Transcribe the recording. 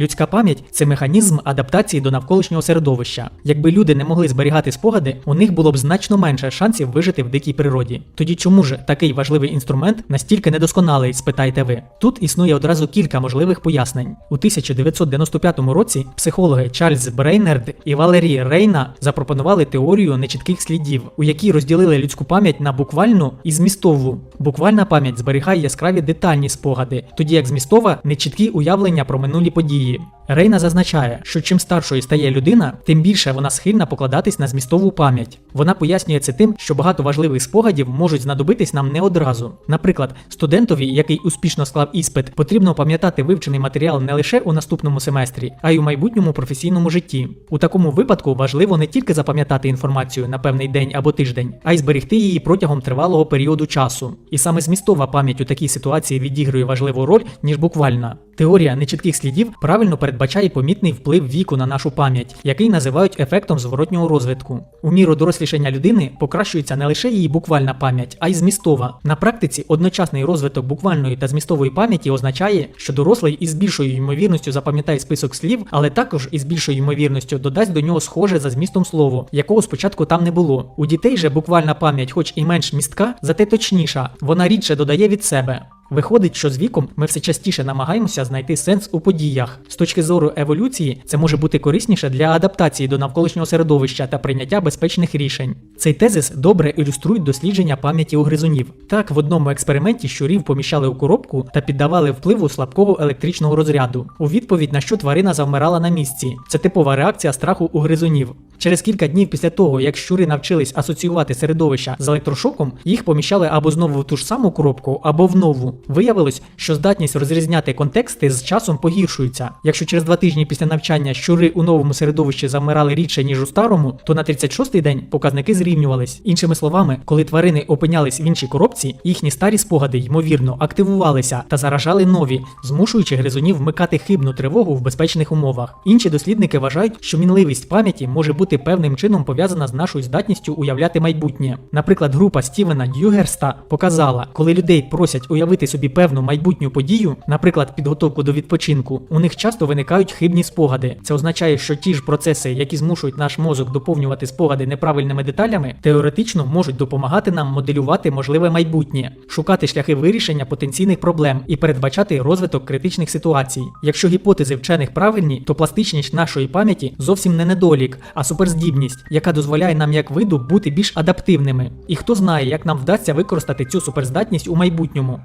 Людська пам'ять це механізм адаптації до навколишнього середовища. Якби люди не могли зберігати спогади, у них було б значно менше шансів вижити в дикій природі. Тоді чому ж такий важливий інструмент настільки недосконалий, спитаєте ви? Тут існує одразу кілька можливих пояснень. У 1995 році психологи Чарльз Брейнерд і Валерій Рейна запропонували теорію нечітких слідів, у якій розділили людську пам'ять на буквальну і змістову. Буквальна пам'ять зберігає яскраві детальні спогади, тоді як змістова нечіткі уявлення про минулі події і Рейна зазначає, що чим старшою стає людина, тим більше вона схильна покладатись на змістову пам'ять. Вона пояснює це тим, що багато важливих спогадів можуть знадобитись нам не одразу. Наприклад, студентові, який успішно склав іспит, потрібно пам'ятати вивчений матеріал не лише у наступному семестрі, а й у майбутньому професійному житті. У такому випадку важливо не тільки запам'ятати інформацію на певний день або тиждень, а й зберегти її протягом тривалого періоду часу. І саме змістова пам'ять у такій ситуації відігрує важливу роль, ніж буквальна. Теорія нечітких слідів правильно передбачає помітний вплив віку на нашу пам'ять, який називають ефектом зворотнього розвитку. У міру дорослішання людини покращується не лише її буквальна пам'ять, а й змістова. На практиці одночасний розвиток буквальної та змістової пам'яті означає, що дорослий із більшою ймовірністю запам'ятає список слів, але також із більшою ймовірністю додасть до нього схоже за змістом слово, якого спочатку там не було. У дітей же буквальна пам'ять, хоч і менш містка, зате точніша, вона рідше додає від себе. Виходить, що з віком ми все частіше намагаємося знайти сенс у подіях. З точки зору еволюції, це може бути корисніше для адаптації до навколишнього середовища та прийняття безпечних рішень. Цей тезис добре ілюструють дослідження пам'яті у гризунів. Так, в одному експерименті щурів поміщали у коробку та піддавали впливу слабкого електричного розряду. У відповідь на що тварина завмирала на місці. Це типова реакція страху у гризунів. Через кілька днів після того, як щури навчились асоціювати середовища з електрошоком, їх поміщали або знову в ту ж саму коробку, або в нову. Виявилось, що здатність розрізняти контексти з часом погіршується. Якщо через два тижні після навчання щури у новому середовищі замирали рідше, ніж у старому, то на 36-й день показники зрівнювались. Іншими словами, коли тварини опинялись в іншій коробці, їхні старі спогади ймовірно активувалися та заражали нові, змушуючи гризунів вмикати хибну тривогу в безпечних умовах. Інші дослідники вважають, що мінливість пам'яті може бути певним чином пов'язана з нашою здатністю уявляти майбутнє. Наприклад, група Стівена Дюгерста показала, коли людей просять уявити собі певну майбутню подію, наприклад, підготовку до відпочинку, у них часто виникають хибні спогади. Це означає, що ті ж процеси, які змушують наш мозок доповнювати спогади неправильними деталями, теоретично можуть допомагати нам моделювати можливе майбутнє, шукати шляхи вирішення потенційних проблем і передбачати розвиток критичних ситуацій. Якщо гіпотези вчених правильні, то пластичність нашої пам'яті зовсім не недолік, а суперздібність, яка дозволяє нам як виду бути більш адаптивними. І хто знає, як нам вдасться використати цю суперздатність у майбутньому.